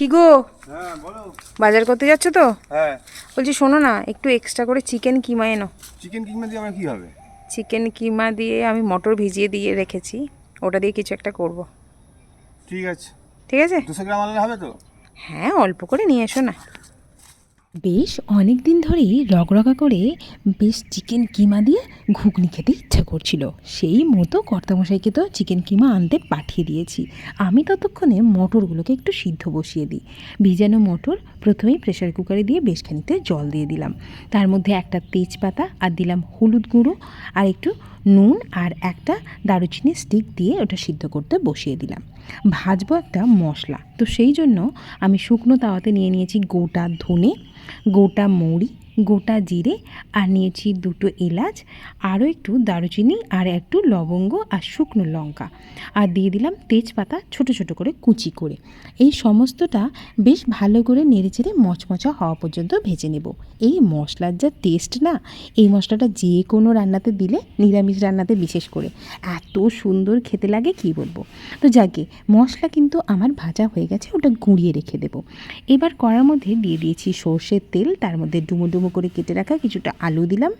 কি গো? হ্যাঁ বাজার করতে যাচ্ছ তো? হ্যাঁ। বলছি শোনো না একটু এক্সট্রা করে চিকেন কিমা এনো। চিকেন কিমা দিয়ে আমার কি হবে? চিকেন কিমা দিয়ে আমি মটর ভিজিয়ে দিয়ে রেখেছি ওটা দিয়ে কিছু একটা করব। ঠিক আছে। ঠিক আছে? দুশো গ্রাম আনলে হবে তো? হ্যাঁ অল্প করে নিয়ে এসো না। বেশ অনেক দিন ধরেই রগরগা করে বেশ চিকেন কিমা দিয়ে ঘুগনি খেতে ইচ্ছা করছিল। সেই মতো কর্তামশাইকে তো চিকেন কিমা আনতে পাঠিয়ে দিয়েছি। আমি ততক্ষণে মটরগুলোকে একটু সিদ্ধ বসিয়ে দিই। ভিজানো মটর প্রথমেই প্রেশার কুকারে দিয়ে বেশ খানিকটা জল দিয়ে দিলাম। তার মধ্যে একটা তেজপাতা আর দিলাম হলুদ গুঁড়ো আর একটু নুন আর একটা দারুচিনি স্টিক দিয়ে ওটা সিদ্ধ করতে বসিয়ে দিলাম। ভাজবো একটা মশলা। তো সেই জন্য আমি শুকনো তাওয়াতে নিয়ে নিয়েছি গোটা ধনে, গোটা মৌরি গোটা জিরে আর নিয়েছি দুটো এলাচ, আরও একটু দারুচিনি আর একটু লবঙ্গ আর শুকনো লঙ্কা। আর দিয়ে দিলাম তেজপাতা ছোট ছোট করে কুচি করে। এই সমস্তটা বেশ ভালো করে নেড়েচেড়ে মচমচা হওয়া পর্যন্ত ভেজে নেব। এই মশলার যা টেস্ট না, এই মশলাটা যে কোনো রান্নাতে দিলে, নিরামিষ রান্নাতে বিশেষ করে। এত সুন্দর খেতে লাগে কি বলব? তো যাকে, মশলা কিন্তু আমার ভাজা হয়ে গেছে, ওটা গুঁড়িয়ে রেখে দেবো। এবার কড়ার মধ্যে দিয়ে দিয়েছি সর্ষের তেল, তার মধ্যে ডুমো ডুমো করে কেটে রাখা কিছুটা আলু দিলাম।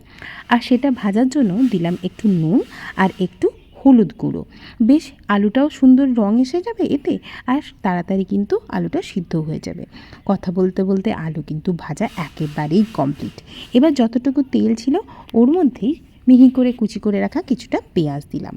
আর সেটা ভাজার জন্য দিলাম একটু নুন আর একটু হলুদ গুঁড়ো। বেশ আলুটাও সুন্দর রং এসে যাবে এতে আর তাড়াতাড়ি কিন্তু আলুটা সিদ্ধ হয়ে যাবে। কথা বলতে বলতে আলু কিন্তু ভাজা একেবারেই কমপ্লিট এবার যতটুকু তেল ছিল ওর মধ্যেই মিহি করে কুচি করে রাখা কিছুটা পেঁয়াজ দিলাম।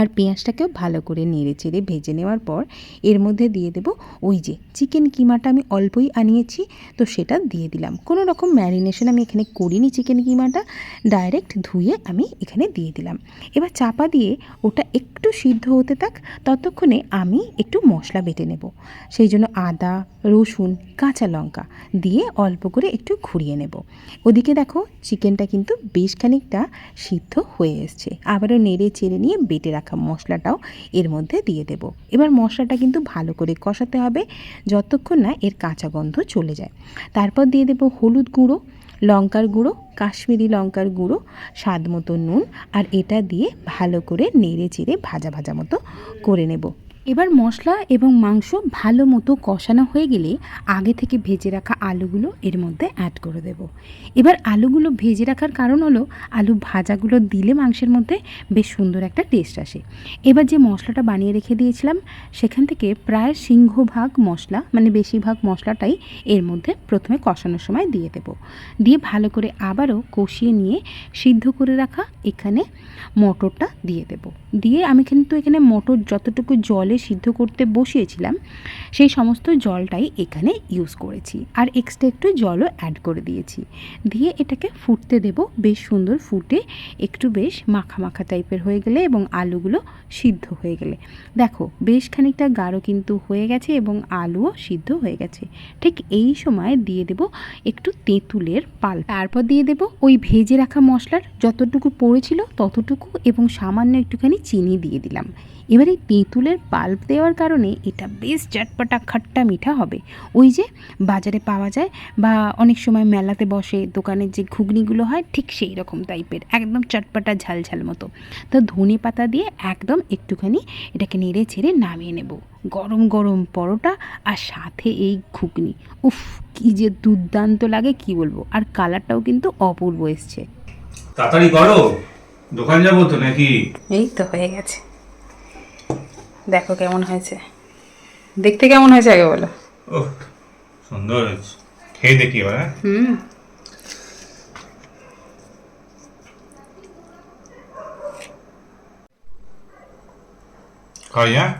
আর পেঁয়াজটাকেও ভালো করে নেড়ে চেড়ে ভেজে নেওয়ার পর এর মধ্যে দিয়ে দেব ওই যে চিকেন কিমাটা আমি অল্পই আনিয়েছি, তো সেটা দিয়ে দিলাম। কোনো রকম ম্যারিনেশন আমি এখানে করিনি চিকেন কিমাটা, ডাইরেক্ট ধুয়ে আমি এখানে দিয়ে দিলাম। এবার চাপা দিয়ে ওটা একটু সিদ্ধ হতে থাক, ততক্ষণে আমি একটু মশলা বেটে নেব। সেই জন্য আদা, রসুন, কাঁচা লঙ্কা দিয়ে অল্প করে একটু ঘুরিয়ে নেব। ওদিকে দেখো চিকেনটা কিন্তু বেশ খানিকটা সিদ্ধ হয়ে এসছে। আবারও নেড়ে চেড়ে নিয়ে বেটে রাখা মশলাটাও এর মধ্যে দিয়ে দেব। এবার মশলাটা কিন্তু ভালো করে কষাতে হবে যতক্ষণ না এর কাঁচা গন্ধ চলে যায়। তারপর দিয়ে দেব হলুদ গুঁড়ো, লঙ্কার গুঁড়ো, কাশ্মীরি লঙ্কার গুঁড়ো, স্বাদ মতো নুন, আর এটা দিয়ে ভালো করে নেড়ে চেড়ে ভাজা ভাজা মতো করে নেব। এবার মশলা এবং মাংস ভালো মতো কষানো হয়ে গেলে আগে থেকে ভেজে রাখা আলুগুলো এর মধ্যে অ্যাড করে দেব। এবার আলুগুলো ভেজে রাখার কারণ হলো, আলু ভাজাগুলো দিলে মাংসের মধ্যে বেশ সুন্দর একটা টেস্ট আসে। এবার যে মশলাটা বানিয়ে রেখে দিয়েছিলাম, সেখান থেকে প্রায় সিংহভাগ মশলা মানে বেশিরভাগ মশলাটাই এর মধ্যে প্রথমে কষানোর সময় দিয়ে দেব। দিয়ে ভালো করে আবারও কষিয়ে নিয়ে সিদ্ধ করে রাখা এখানে মটরটা দিয়ে দেব। দিয়ে আমি কিন্তু এখানে মটর যতটুকু জলে সিদ্ধ করতে বসিয়েছিলাম। সেই সমস্ত জলটাই এখানে ইউজ করেছি। আর এক্সট্রা একটু জলও অ্যাড করে দিয়েছি। দিয়ে এটাকে ফুটতে দেব। বেশ সুন্দর ফুটে একটু বেশ মাখা মাখা টাইপের হয়ে গেলে এবং আলুগুলো সিদ্ধ হয়ে গেলে। দেখো, বেশ খানিকটা গাঢ় কিন্তু হয়ে গেছে এবং আলুও সিদ্ধ হয়ে গেছে। ঠিক এই সময় দিয়ে দেব একটু তেঁতুলের পাল তারপর দিয়ে দেব ওই ভেজে রাখা মশলার। যতটুকু পড়েছিল ততটুকু এবং সামান্য একটুখানি চিনি দিয়ে দিলাম। এবার এই তেঁতুলের পাল্প দেওয়ার কারণে এটা বেশ চটপটা খাট্টা মিঠা হবে। ওই যে বাজারে পাওয়া যায় বা অনেক সময় মেলাতে বসে দোকানের যে ঘুগনিগুলো হয় ঠিক সেই রকম টাইপের একদম চটপটা ঝাল ঝাল মতো। তো ধনে পাতা দিয়ে একদম একটুখানি এটাকে নেড়ে ছেড়ে নামিয়ে নেব। গরম গরম পরোটা আর সাথে এই ঘুগনি। উফ কি যে দুর্দান্ত লাগে কি বলব? আর কালারটাও কিন্তু অপূর্ব এসছে। তাড়াতাড়ি করো দোকান যাব তো নাকি? এই তো হয়ে গেছে। দেখো কেমন হয়েছে। দেখতে কেমন হয়েছে আগে বলো ও সুন্দর হয়েছে খেয়ে দেখি এবার হ্যাঁ হুম খাই হ্যাঁ